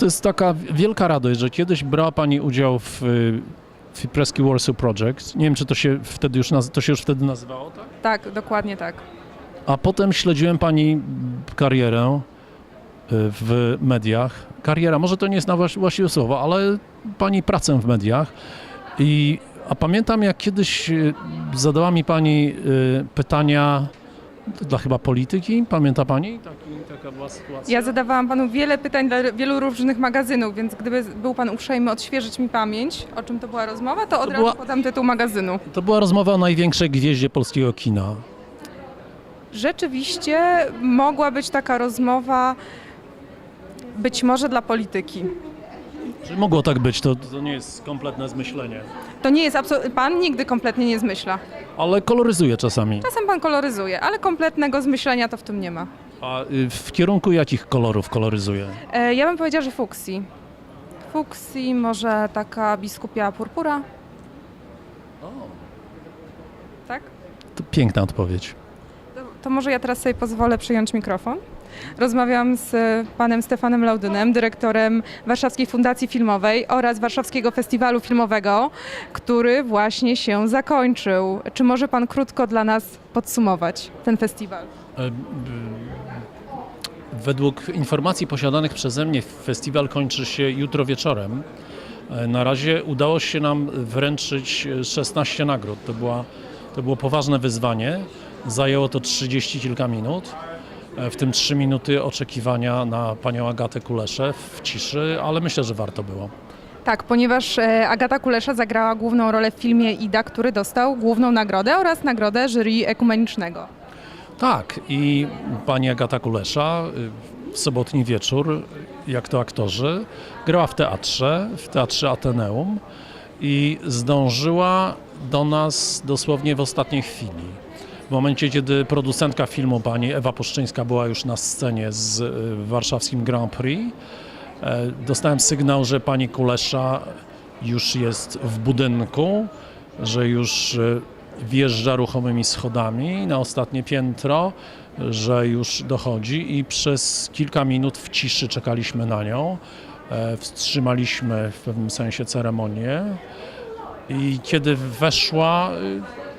To jest taka wielka radość, że kiedyś brała Pani udział w, y, w Warsaw Project. Nie wiem, czy to się wtedy już, to się już wtedy nazywało, tak? Tak, dokładnie tak. A potem śledziłem Pani karierę y, w mediach. Kariera, może to nie jest na właś- właściwe słowo, ale Pani pracę w mediach. I, a pamiętam, jak kiedyś y, zadała mi Pani pytania dla chyba polityki, pamięta Pani? Taki, taka była sytuacja. Ja zadawałam panu wiele pytań dla wielu różnych magazynów, więc gdyby był pan uprzejmy odświeżyć mi pamięć, o czym to była rozmowa, to od To razu była- podam tytuł magazynu. To była rozmowa o największej gwieździe polskiego kina. Rzeczywiście mogła być taka rozmowa być może dla polityki. Czy mogło tak być? To, to nie jest kompletne zmyślenie. To nie jest absolutnie, pan nigdy kompletnie nie zmyśla. Ale koloryzuje czasami. Czasem pan koloryzuje, ale kompletnego zmyślenia to w tym nie ma. A y, w kierunku jakich kolorów koloryzuje? E, ja bym powiedziała, że fuksji. Fuksji, może taka biskupia purpura, tak? To piękna odpowiedź. To, to może ja teraz sobie pozwolę przyjąć mikrofon. Rozmawiam z e, panem Stefanem Laudynem, dyrektorem Warszawskiej Fundacji Filmowej oraz Warszawskiego Festiwalu Filmowego, który właśnie się zakończył. Czy może pan krótko dla nas podsumować ten festiwal? E, Według informacji posiadanych przeze mnie festiwal kończy się jutro wieczorem. E, Na razie udało się nam wręczyć e, 16 nagród. To, była, to było poważne wyzwanie. Zajęło to 30 kilka minut. E, W tym 3 minuty oczekiwania na panią Agatę Kuleszę w ciszy, ale myślę, że warto było. Tak, ponieważ e, Agata Kulesza zagrała główną rolę w filmie Ida, który dostał główną nagrodę oraz nagrodę jury ekumenicznego. Tak, i pani Agata Kulesza w sobotni wieczór, jak to aktorzy, grała w teatrze, w teatrze Ateneum i zdążyła do nas dosłownie w ostatniej chwili. W momencie, kiedy producentka filmu, pani Ewa Puszczyńska, była już na scenie z y, warszawskim Grand Prix, e, dostałem sygnał, że pani Kulesza już jest w budynku, że już y, wjeżdża ruchomymi schodami na ostatnie piętro, że już dochodzi i przez kilka minut w ciszy czekaliśmy na nią. E, Wstrzymaliśmy w pewnym sensie ceremonię i kiedy weszła, y,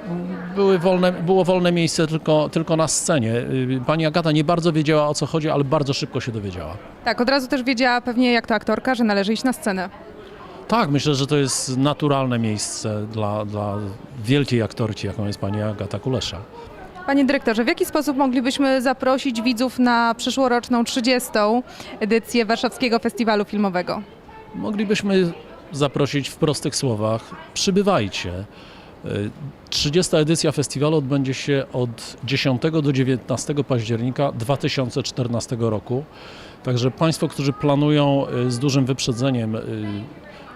były wolne, było wolne miejsce tylko, tylko na scenie. Pani Agata nie bardzo wiedziała o co chodzi, ale bardzo szybko się dowiedziała. Tak, od razu też wiedziała pewnie jak to aktorka, że należy iść na scenę. Tak, myślę, że to jest naturalne miejsce dla, dla wielkiej aktorki, jaką jest pani Agata Kulesza. Panie dyrektorze, w jaki sposób moglibyśmy zaprosić widzów na przyszłoroczną 30. edycję Warszawskiego Festiwalu Filmowego? Moglibyśmy zaprosić w prostych słowach: przybywajcie. Y, 30. edycja festiwalu odbędzie się od 10 do 19 października 2014 roku. Także Państwo, którzy planują y, z dużym wyprzedzeniem, y,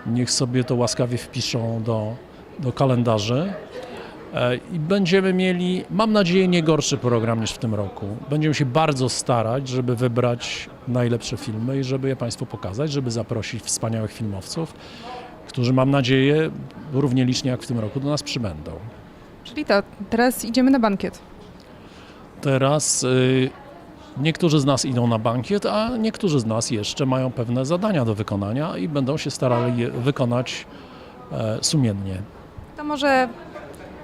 niech sobie to łaskawie wpiszą do, do kalendarzy. E, I będziemy mieli, mam nadzieję, nie gorszy program niż w tym roku. Będziemy się bardzo starać, żeby wybrać najlepsze filmy i żeby je Państwu pokazać, żeby zaprosić wspaniałych filmowców, którzy mam nadzieję równie licznie jak w tym roku do nas przybędą. Czyli to, teraz idziemy na bankiet. Teraz y, niektórzy z nas idą na bankiet, a niektórzy z nas jeszcze mają pewne zadania do wykonania i będą się starali je wykonać e, sumiennie. To może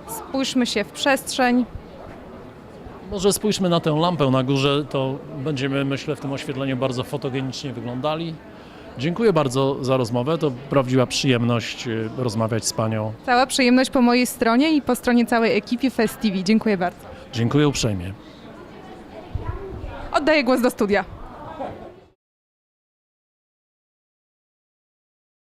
spójrzmy się w przestrzeń. Może spójrzmy na tę lampę na górze, to będziemy, myślę, w tym oświetleniu bardzo fotogenicznie wyglądali. Dziękuję bardzo za rozmowę, to prawdziwa przyjemność y, rozmawiać z Panią. Cała przyjemność po mojej stronie i po stronie całej ekipy Fest TV. Dziękuję bardzo. Dziękuję uprzejmie. Oddaję głos do studia.